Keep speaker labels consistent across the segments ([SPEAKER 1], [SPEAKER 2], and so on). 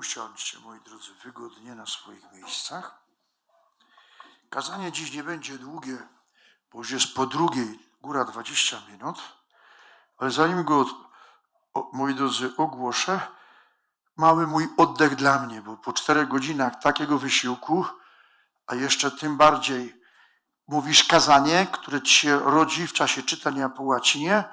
[SPEAKER 1] Usiądźcie, moi drodzy, wygodnie na swoich miejscach. Kazanie dziś nie będzie długie, bo już jest po drugiej, góra 20 minut, ale zanim go, moi drodzy, ogłoszę, mały mój oddech dla mnie, bo po czterech godzinach takiego wysiłku, a jeszcze tym bardziej mówisz kazanie, które ci się rodzi w czasie czytania po łacinie,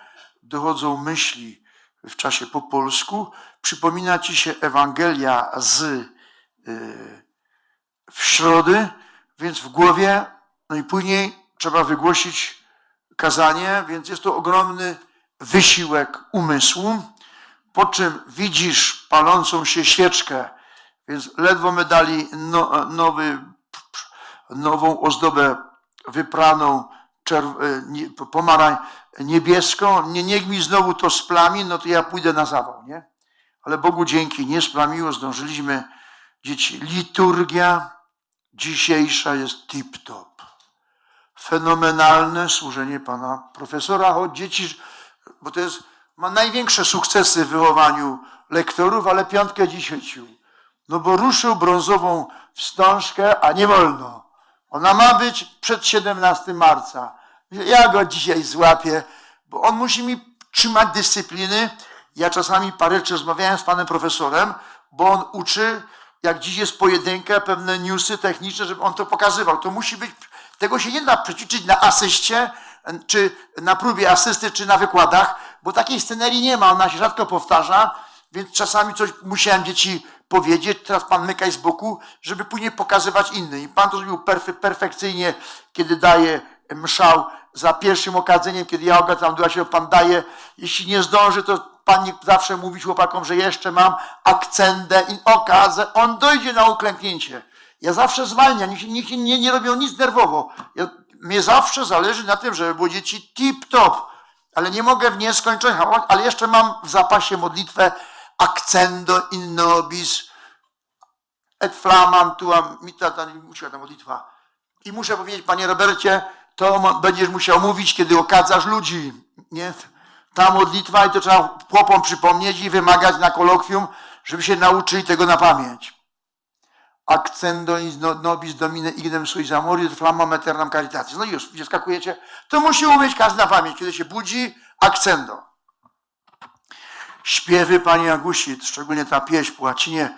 [SPEAKER 1] dochodzą myśli w czasie po polsku, przypomina ci się Ewangelia z y, w środy, więc w głowie, no i później trzeba wygłosić kazanie, więc jest to ogromny wysiłek umysłu, po czym widzisz palącą się świeczkę, więc ledwo my dali no, nowy, nową ozdobę wypraną czerw- pomarań niebieską, nie, niech mi znowu to splami, no to ja pójdę na zawał, nie? Ale Bogu dzięki, nie splamiło, zdążyliśmy. Dzieci, liturgia dzisiejsza jest tip-top. Fenomenalne służenie pana profesora, choć dzieci, bo to jest, ma największe sukcesy w wychowaniu lektorów, ale piątkę dziś chycił. No bo ruszył brązową wstążkę, a nie wolno. Ona ma być przed 17 marca. Ja go dzisiaj złapię, bo on musi mi trzymać dyscypliny. Ja czasami parę rozmawiałem z panem profesorem, bo on uczy, jak dziś jest pojedynka, pewne newsy techniczne, żeby on to pokazywał. To musi być, tego się nie da przećwiczyć na asyście, czy na próbie asysty, czy na wykładach, bo takiej scenerii nie ma, ona się rzadko powtarza, więc czasami coś musiałem dzieci powiedzieć, teraz pan mykaj z boku, żeby później pokazywać innym. I pan to zrobił perfe- perfekcyjnie, kiedy daje mszał za pierwszym okazjeniem, kiedy ja ogadzam się, pan daje. Jeśli nie zdąży, to pan nie zawsze mówi chłopakom, że jeszcze mam akcendę i okazę. On dojdzie na uklęknięcie. Ja zawsze zwalniam, niech, niech nie, nie robią nic nerwowo. Ja, mnie zawsze zależy na tym, żeby było dzieci tip-top, ale nie mogę w nieskończoność, ale jeszcze mam w zapasie modlitwę accendo in nobis et flamam tuam mita, ta, musiała ta modlitwa. I muszę powiedzieć, panie Robercie, to będziesz musiał mówić, kiedy okadzasz ludzi. Nie? Ta modlitwa i to trzeba chłopom przypomnieć i wymagać na kolokwium, żeby się nauczyli tego na pamięć. Accendo no- nobis domine ignem sui zamori et flamam eternam caritatis. No już, gdzie skakujecie, to musi umieć każdy na pamięć. Kiedy się budzi, accendo. Śpiewy pani Agusi, szczególnie ta pieśń po łacinie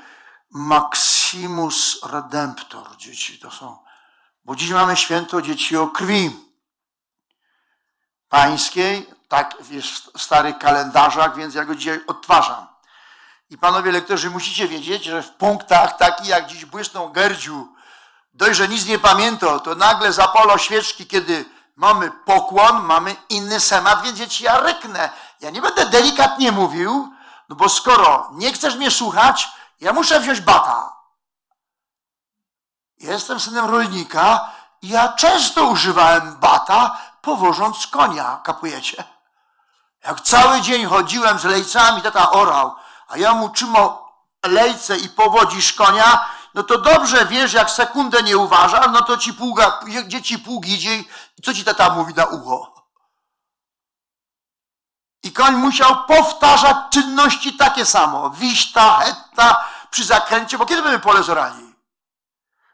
[SPEAKER 1] Maximus Redemptor, dzieci to są. Bo dziś mamy święto dzieci o krwi pańskiej, tak jest w starych kalendarzach, więc ja go dzisiaj odtwarzam. I panowie lektorzy, musicie wiedzieć, że w punktach takich jak dziś błysnął Gerdziu, dość, że nic nie pamiętał, to nagle zapalo świeczki, kiedy mamy pokłon, mamy inny schemat, więc dzieci ja ryknę. Ja nie będę delikatnie mówił, no bo skoro nie chcesz mnie słuchać, ja muszę wziąć bata. Jestem synem rolnika i ja często używałem bata, powożąc konia, kapujecie. Jak cały dzień chodziłem z lejcami, tata orał, a ja mu trzymał lejce i powodzisz konia, no to dobrze wiesz, jak sekundę nie uważa, no to ci pługa, gdzie ci pług idzie i co ci tata mówi na ucho. I koń musiał powtarzać czynności takie samo. Wiśta, hetta przy zakręcie, bo kiedy byśmy pole zorali?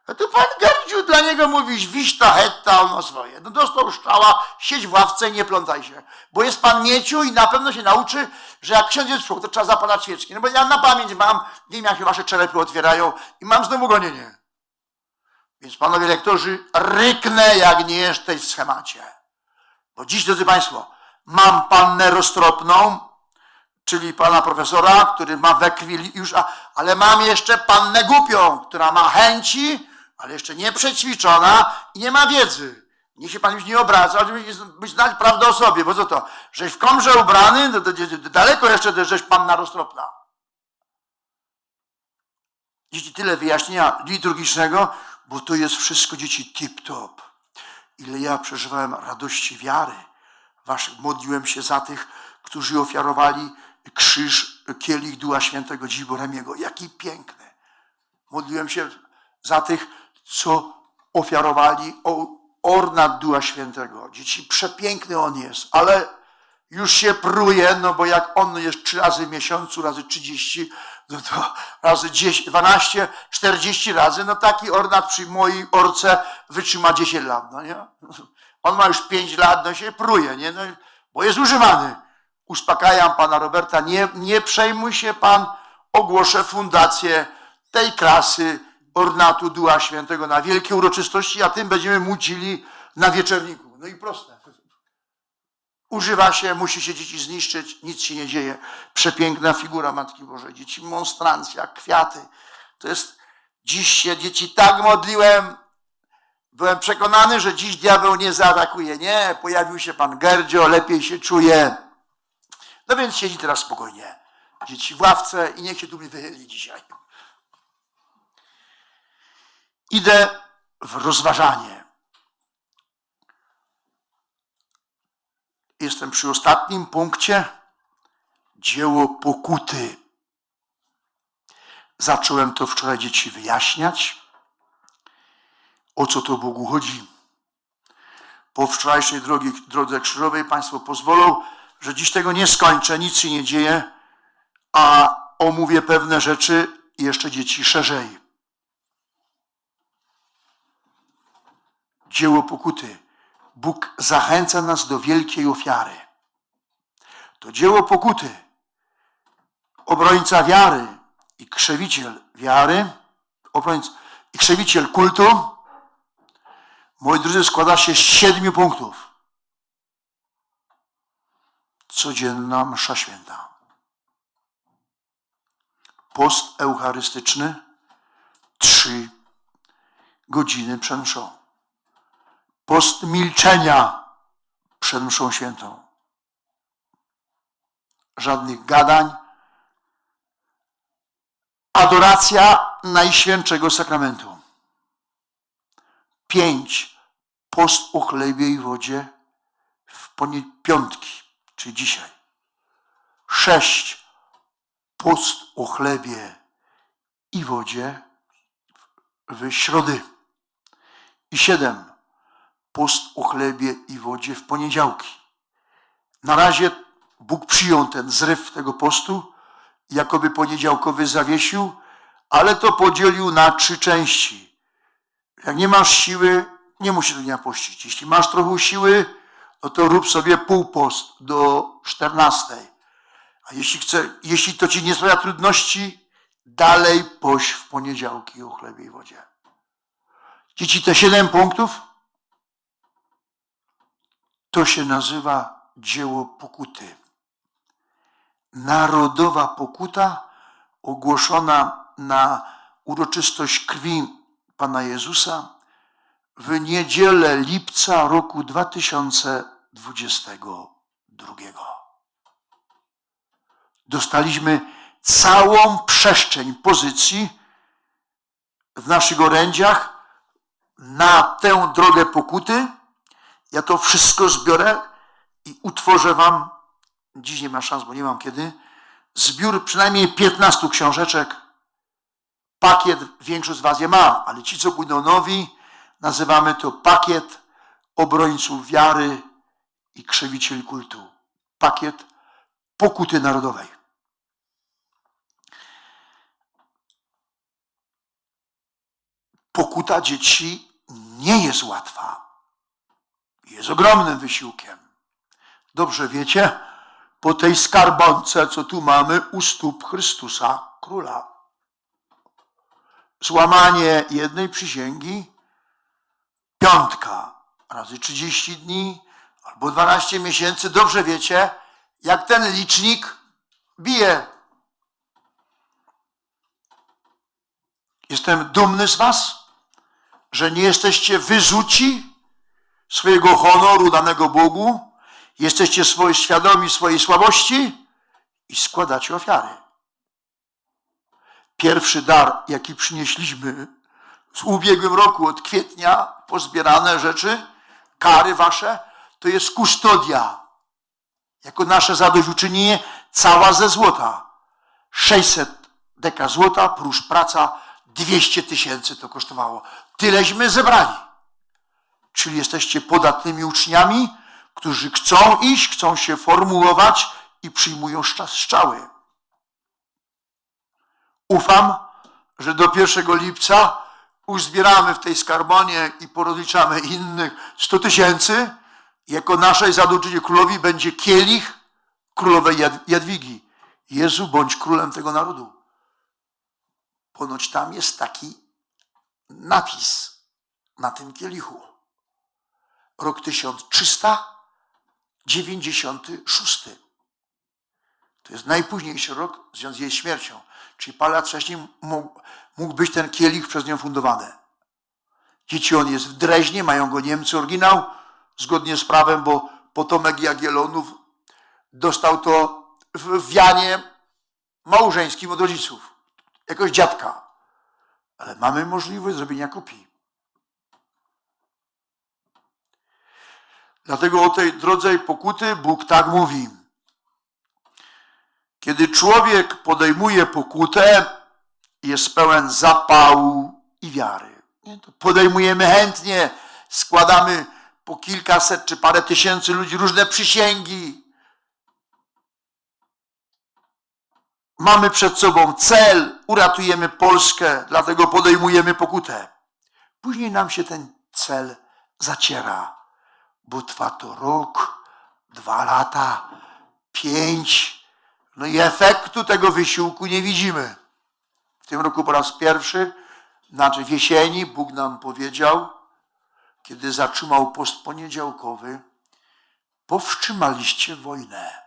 [SPEAKER 1] A tu pan Gerdziu dla niego mówisz, wiśta, hetta, on ma swoje. No dostał szczała, siedź w ławce nie plątaj się. Bo jest pan Mieciu i na pewno się nauczy, że jak ksiądz jest w to trzeba zapalać świeczki. No bo ja na pamięć mam, wiem jak się wasze czerepy otwierają i mam znowu gonienie. Więc panowie lektorzy, ryknę jak nie jesteś w schemacie. Bo dziś, drodzy państwo, mam pannę roztropną, czyli pana profesora, który ma we krwi już, a, ale mam jeszcze pannę głupią, która ma chęci, ale jeszcze nie przećwiczona i nie ma wiedzy. Niech się pan już nie obraca, ale być znać prawdę o sobie, bo co to, żeś w komrze ubrany, no daleko jeszcze, żeś panna roztropna. Dzieci, tyle wyjaśnienia liturgicznego, bo to jest wszystko, dzieci, tip-top. Ile ja przeżywałem radości wiary waszych, modliłem się za tych, którzy ofiarowali krzyż, kielich Ducha Świętego dziś Boremiego. Jaki piękny. Modliłem się za tych, co ofiarowali ornat Ducha Świętego. Dzieci, przepiękny on jest, ale już się pruje, no bo jak on jest trzy razy w miesiącu, razy 30, no to razy 10, 12, 40 razy, no taki ornat przy mojej orce wytrzyma 10 lat, no nie? On ma już 5 lat, no się pruje, nie? No, bo jest używany. Uspokajam pana Roberta, nie, nie przejmuj się pan, ogłoszę fundację tej klasy ornatu Duła Świętego na wielkie uroczystości, a tym będziemy mucili na wieczerniku. No i proste. Używa się, musi się dzieci zniszczyć, nic się nie dzieje. Przepiękna figura Matki Bożej, dzieci monstrancja, kwiaty. To jest, dziś się dzieci tak modliłem, byłem przekonany, że dziś diabeł nie zaatakuje. Nie, pojawił się pan Gerdzio, lepiej się czuje. No więc siedzi teraz spokojnie. Dzieci w ławce i niech się tu mi wychyli dzisiaj. Idę w rozważanie. Jestem przy ostatnim punkcie. Dzieło pokuty. Zacząłem to wczoraj dzieci wyjaśniać. O co to Bogu chodzi? Po wczorajszej drogi, drodze krzyżowej Państwo pozwolą, że dziś tego nie skończę, nic się nie dzieje, a omówię pewne rzeczy jeszcze dzieci szerzej. Dzieło pokuty. Bóg zachęca nas do wielkiej ofiary. To dzieło pokuty. Obrońca wiary i krzewiciel wiary, obrońca i krzewiciel kultu, moi drodzy, składa się z siedmiu punktów. Codzienna msza święta. Post eucharystyczny, trzy godziny przed mszą post milczenia przed mszą świętą. Żadnych gadań. Adoracja Najświętszego Sakramentu. Pięć. Post o chlebie i wodzie w piątki, czyli dzisiaj. Sześć. Post o chlebie i wodzie w środy. I siedem post o chlebie i wodzie w poniedziałki. Na razie Bóg przyjął ten zryw tego postu, jakoby poniedziałkowy zawiesił, ale to podzielił na trzy części. Jak nie masz siły, nie musisz dnia pościć. Jeśli masz trochę siły, no to rób sobie półpost do 14. A jeśli, chce, jeśli to ci nie sprawia trudności, dalej pość w poniedziałki o chlebie i wodzie. Dzieci, te siedem punktów to się nazywa dzieło pokuty. Narodowa pokuta ogłoszona na uroczystość krwi Pana Jezusa w niedzielę lipca roku 2022. Dostaliśmy całą przestrzeń pozycji w naszych orędziach na tę drogę pokuty ja to wszystko zbiorę i utworzę wam, dziś nie ma szans, bo nie mam kiedy, zbiór przynajmniej 15 książeczek. Pakiet, większość z was je ma, ale ci, co pójdą nowi, nazywamy to pakiet obrońców wiary i krzewicieli kultu. Pakiet pokuty narodowej. Pokuta dzieci nie jest łatwa jest ogromnym wysiłkiem. Dobrze wiecie, po tej skarbonce, co tu mamy u stóp Chrystusa Króla. Złamanie jednej przysięgi, piątka razy 30 dni albo 12 miesięcy. Dobrze wiecie, jak ten licznik bije. Jestem dumny z Was, że nie jesteście wyzuci swojego honoru danego Bogu, jesteście swoje, świadomi swojej słabości i składacie ofiary. Pierwszy dar, jaki przynieśliśmy w ubiegłym roku od kwietnia, pozbierane rzeczy, kary wasze, to jest kustodia. Jako nasze zadośćuczynienie cała ze złota. 600 deka złota plus praca 200 tysięcy to kosztowało. Tyleśmy zebrali. Czyli jesteście podatnymi uczniami, którzy chcą iść, chcą się formułować i przyjmują strzały. ufam, że do 1 lipca uzbieramy w tej skarbonie i porozliczamy innych 100 tysięcy. Jako naszej zadośćuczynienie królowi będzie kielich królowej Jad- Jadwigi. Jezu, bądź królem tego narodu. Ponoć tam jest taki napis na tym kielichu. Rok 1396. To jest najpóźniejszy rok związany z jej śmiercią. Czyli parę lat wcześniej mógł, mógł być ten kielich przez nią fundowany. Dzieci on jest w Dreźnie, mają go Niemcy oryginał, zgodnie z prawem, bo potomek Jagiellonów dostał to w wianie małżeńskim od rodziców, jakoś dziadka. Ale mamy możliwość zrobienia kopii. Dlatego o tej drodze pokuty Bóg tak mówi. Kiedy człowiek podejmuje pokutę, jest pełen zapału i wiary. Podejmujemy chętnie, składamy po kilkaset czy parę tysięcy ludzi różne przysięgi. Mamy przed sobą cel, uratujemy Polskę, dlatego podejmujemy pokutę. Później nam się ten cel zaciera, bo trwa to rok, dwa lata, pięć. No i efektu tego wysiłku nie widzimy. W tym roku po raz pierwszy, znaczy w jesieni, Bóg nam powiedział, kiedy zatrzymał post poniedziałkowy, powstrzymaliście wojnę,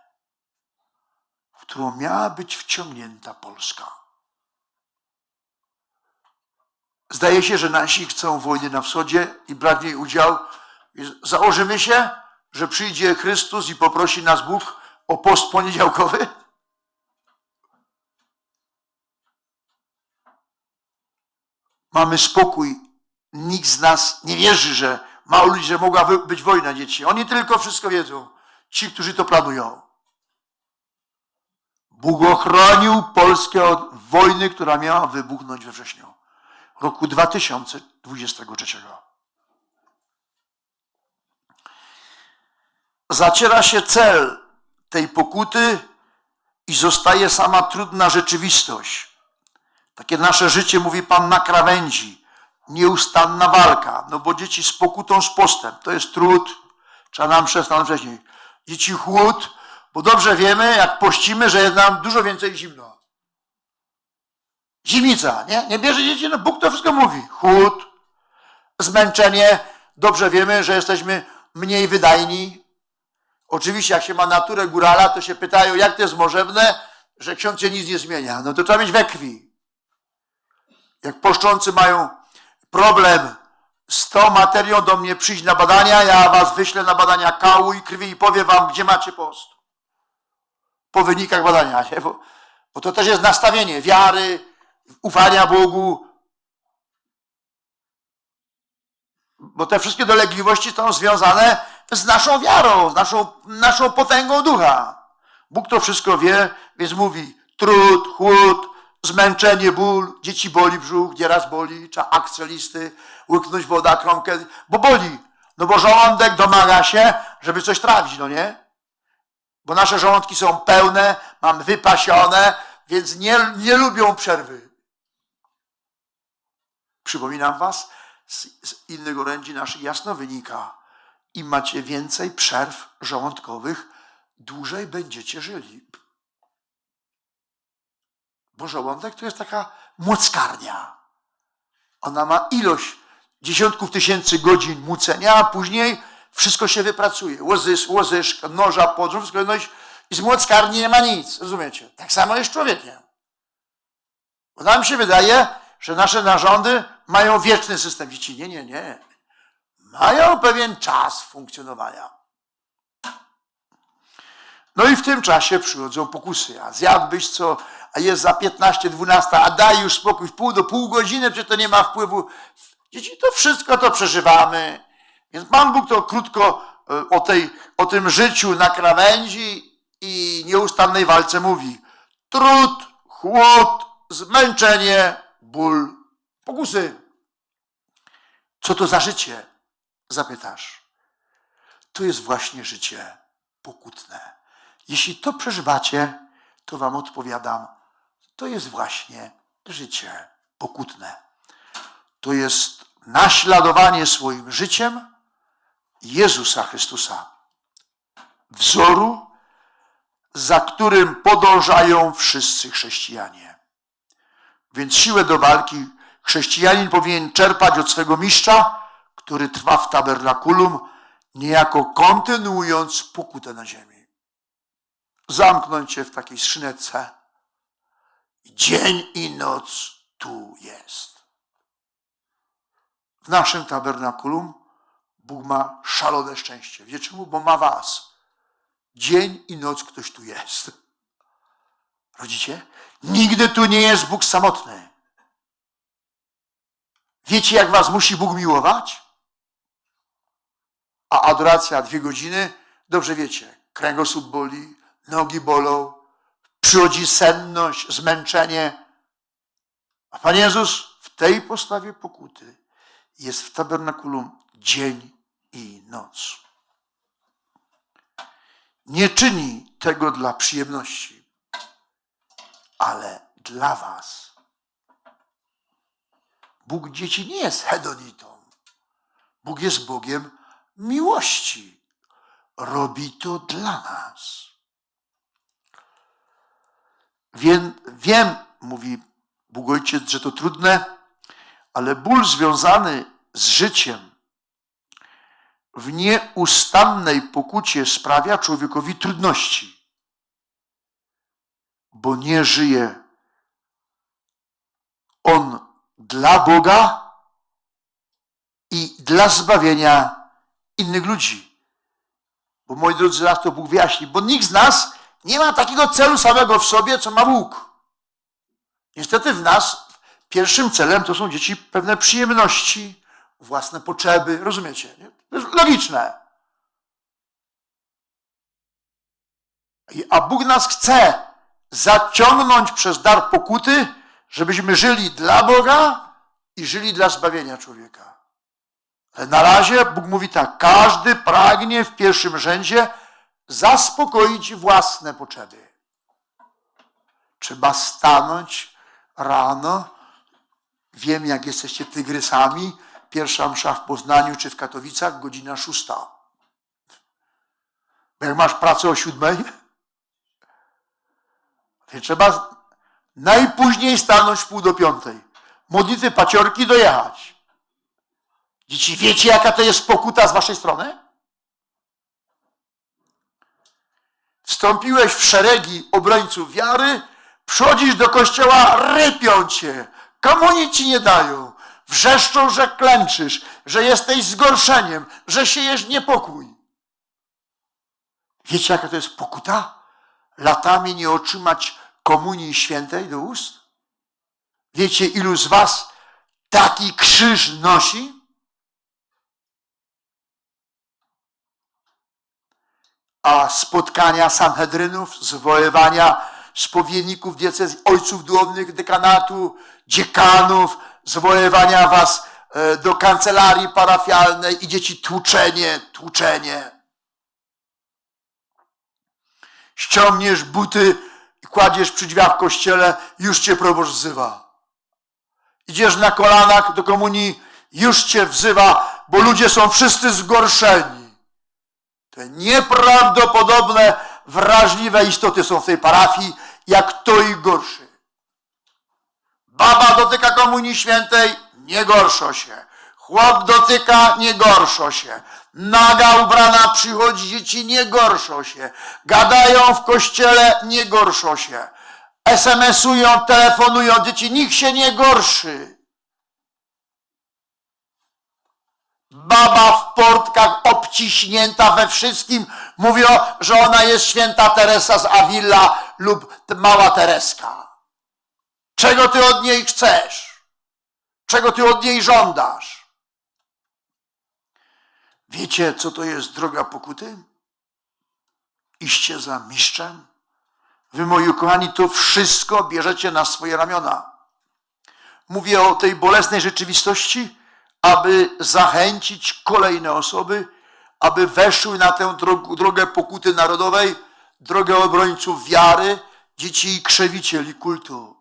[SPEAKER 1] w którą miała być wciągnięta Polska. Zdaje się, że nasi chcą wojny na wschodzie i brać w niej udział. Więc Założymy się, że przyjdzie Chrystus i poprosi nas Bóg o post poniedziałkowy. Mamy spokój. Nikt z nas nie wierzy, że mało ludzi, że mogła być wojna dzieci. Oni tylko wszystko wiedzą. Ci, którzy to planują. Bóg ochronił Polskę od wojny, która miała wybuchnąć we wrześniu roku 2023. Zaciera się cel tej pokuty i zostaje sama trudna rzeczywistość. Takie nasze życie, mówi Pan, na krawędzi. Nieustanna walka. No bo dzieci z pokutą, z postem. To jest trud. Trzeba nam przestanąć wcześniej. Dzieci chłód, bo dobrze wiemy, jak pościmy, że jest nam dużo więcej zimno. Zimica, nie? Nie bierze dzieci, no Bóg to wszystko mówi. Chłód, zmęczenie. Dobrze wiemy, że jesteśmy mniej wydajni. Oczywiście, jak się ma naturę górala, to się pytają, jak to jest możliwe, że ksiądz się nic nie zmienia. No to trzeba mieć we krwi. Jak poszczący mają problem z tą materią, do mnie przyjść na badania, ja was wyślę na badania kału i krwi i powiem wam, gdzie macie post. Po wynikach badania, nie? Bo, bo to też jest nastawienie wiary, ufania Bogu. Bo te wszystkie dolegliwości są związane z naszą wiarą, z naszą, naszą potęgą ducha. Bóg to wszystko wie, więc mówi trud, chłód, zmęczenie, ból, dzieci boli brzuch, nieraz boli, trzeba akcje listy, łyknąć woda, kromkę, bo boli. No bo żołądek domaga się, żeby coś trawić, no nie? Bo nasze żołądki są pełne, mamy wypasione, więc nie, nie lubią przerwy. Przypominam was, z, z innych orędzi naszych jasno wynika, im macie więcej przerw żołądkowych, dłużej będziecie żyli. Bo żołądek to jest taka młockarnia. Ona ma ilość dziesiątków tysięcy godzin mucenia, a później wszystko się wypracuje. Łozys, łozyszka, noża, wszystko. No i, z młockarni nie ma nic, rozumiecie? Tak samo jest człowiekiem. Bo nam się wydaje, że nasze narządy mają wieczny system dzieci. Nie, nie, nie. Mają pewien czas funkcjonowania. No i w tym czasie przychodzą pokusy. A zjadłbyś co, a jest za 15, 12, a daj już spokój w pół do pół godziny, czy to nie ma wpływu. Dzieci, to wszystko to przeżywamy. Więc Pan Bóg to krótko e, o, tej, o tym życiu na krawędzi i nieustannej walce mówi. Trud, chłód, zmęczenie, ból, pokusy. Co to za życie? Zapytasz. To jest właśnie życie pokutne. Jeśli to przeżywacie, to wam odpowiadam, to jest właśnie życie pokutne. To jest naśladowanie swoim życiem Jezusa Chrystusa, wzoru, za którym podążają wszyscy chrześcijanie. Więc siłę do walki chrześcijanin powinien czerpać od swego mistrza, który trwa w tabernakulum, niejako kontynuując pokutę na ziemi. Zamknąć się w takiej skrzyneczce. Dzień i noc tu jest. W naszym tabernakulum Bóg ma szalone szczęście. Wiecie czemu? Bo ma was. Dzień i noc ktoś tu jest. Rodzicie? Nigdy tu nie jest Bóg samotny. Wiecie, jak was musi Bóg miłować? A adoracja dwie godziny, dobrze wiecie, kręgosłup boli, nogi bolą, przychodzi senność, zmęczenie. A Pan Jezus w tej postawie pokuty jest w tabernakulum dzień i noc. Nie czyni tego dla przyjemności, ale dla Was. Bóg dzieci nie jest hedonitą. Bóg jest Bogiem miłości. Robi to dla nas. Wiem, wiem, mówi Bóg Ojciec, że to trudne, ale ból związany z życiem w nieustannej pokucie sprawia człowiekowi trudności, bo nie żyje on dla Boga i dla zbawienia innych ludzi. Bo moi drodzy, raz to Bóg wyjaśni, bo nikt z nas nie ma takiego celu samego w sobie, co ma Bóg. Niestety w nas pierwszym celem to są dzieci pewne przyjemności, własne potrzeby, rozumiecie? Nie? To jest logiczne. A Bóg nas chce zaciągnąć przez dar pokuty, żebyśmy żyli dla Boga i żyli dla zbawienia człowieka. Na razie Bóg mówi tak: każdy pragnie w pierwszym rzędzie zaspokoić własne potrzeby. Trzeba stanąć rano. Wiem, jak jesteście tygrysami. Pierwsza msza w Poznaniu czy w Katowicach, godzina szósta. Bo jak masz pracę o siódmej, trzeba najpóźniej stanąć w pół do piątej. Modlitwy paciorki dojechać. Dzieci, wiecie, jaka to jest pokuta z waszej strony? Wstąpiłeś w szeregi obrońców wiary, przychodzisz do kościoła, rypią cię, komunii ci nie dają, wrzeszczą, że klęczysz, że jesteś zgorszeniem, że siejesz niepokój. Wiecie, jaka to jest pokuta? Latami nie otrzymać komunii świętej do ust? Wiecie, ilu z was taki krzyż nosi? A spotkania Sanhedrynów, zwoływania spowiedników diecezji, ojców duchownych dekanatu, dziekanów, zwoływania was e, do kancelarii parafialnej, idziecie tłuczenie, tłuczenie. Ściągniesz buty i kładziesz przy drzwiach w kościele, już cię proboszcz wzywa. Idziesz na kolanach do komunii, już cię wzywa, bo ludzie są wszyscy zgorszeni. Nieprawdopodobne, wrażliwe istoty są w tej parafii, jak to i gorszy. Baba dotyka komunii świętej, nie gorszo się. Chłop dotyka, nie gorszo się. Naga ubrana przychodzi dzieci, nie gorszą się. Gadają w kościele, nie gorszą się. SMS-ują, telefonują dzieci, nikt się nie gorszy. Baba w portkach obciśnięta we wszystkim mówią, że ona jest święta Teresa z Avila lub mała Tereska. Czego ty od niej chcesz? Czego ty od niej żądasz? Wiecie, co to jest droga pokuty? Iście za mistrzem? Wy, moi kochani, to wszystko bierzecie na swoje ramiona. Mówię o tej bolesnej rzeczywistości, aby zachęcić kolejne osoby, aby weszły na tę drogę, pokuty narodowej, drogę obrońców wiary, dzieci i krzewicieli kultu.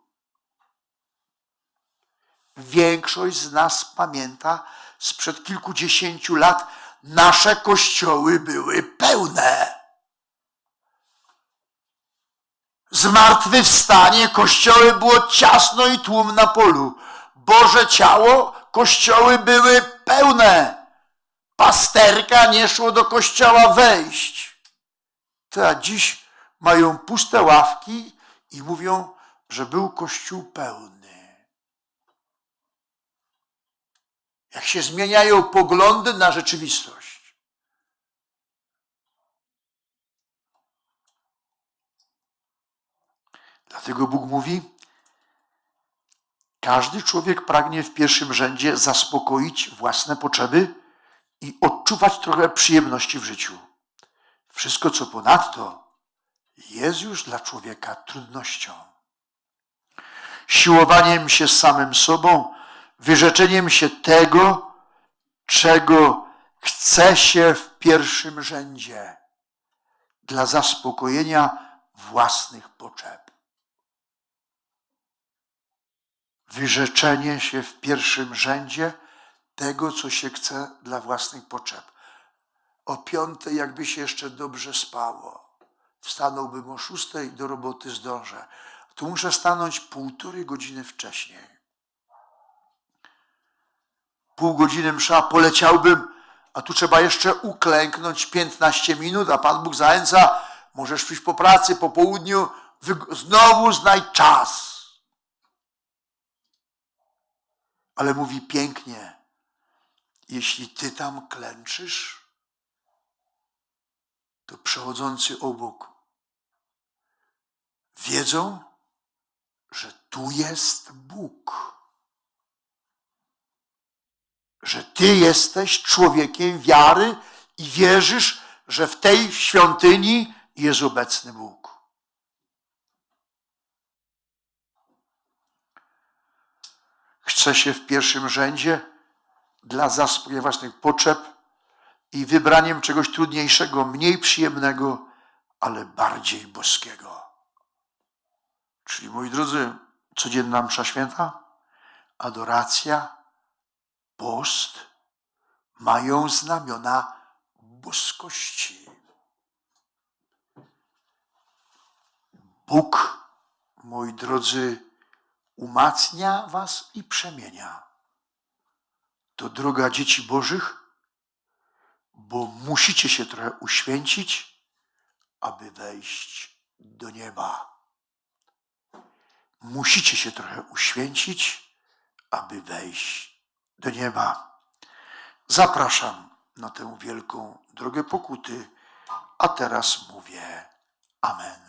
[SPEAKER 1] większość z nas pamięta sprzed kilkudziesięciu lat, nasze kościoły były pełne. Zmartwychwstanie kościoły było ciasno i tłum na polu. Boże ciało, kościoły były pełne. Pasterka nie szło do kościoła wejść. A dziś mają puste ławki i mówią, że był kościół pełny. Jak się zmieniają poglądy na rzeczywistość. Dlatego Bóg mówi, każdy człowiek pragnie w pierwszym rzędzie zaspokoić własne potrzeby i odczuwać trochę przyjemności w życiu. Wszystko, co ponadto, jest już dla człowieka trudnością. Siłowaniem się samym sobą, wyrzeczeniem się tego, czego chce się w pierwszym rzędzie dla zaspokojenia własnych potrzeb. Wyrzeczenie się w pierwszym rzędzie tego, co się chce dla własnych potrzeb. O piątej, jakby się jeszcze dobrze spało. Wstanąłbym o szóstej, do roboty zdążę. Tu muszę stanąć półtorej godziny wcześniej. Pół godziny msza poleciałbym, a tu trzeba jeszcze uklęknąć 15 minut, a Pan Bóg zachęca, możesz przyjść po pracy, po południu, znowu znajdź czas. Ale mówi pięknie, jeśli ty tam klęczysz, to przechodzący obok wiedzą, że tu jest Bóg. Że ty jesteś człowiekiem wiary i wierzysz, że w tej świątyni jest obecny Bóg. Chce się w pierwszym rzędzie dla zaspokojenia własnych potrzeb i wybraniem czegoś trudniejszego, mniej przyjemnego, ale bardziej boskiego. Czyli, moi drodzy, codzienna msza święta, adoracja, post mają znamiona boskości. Bóg, moi drodzy, umacnia was i przemienia. To droga dzieci Bożych, bo musicie się trochę uświęcić, aby wejść do nieba. Musicie się trochę uświęcić, aby wejść do nieba. Zapraszam na tę wielką drogę pokuty, a teraz mówię Amen.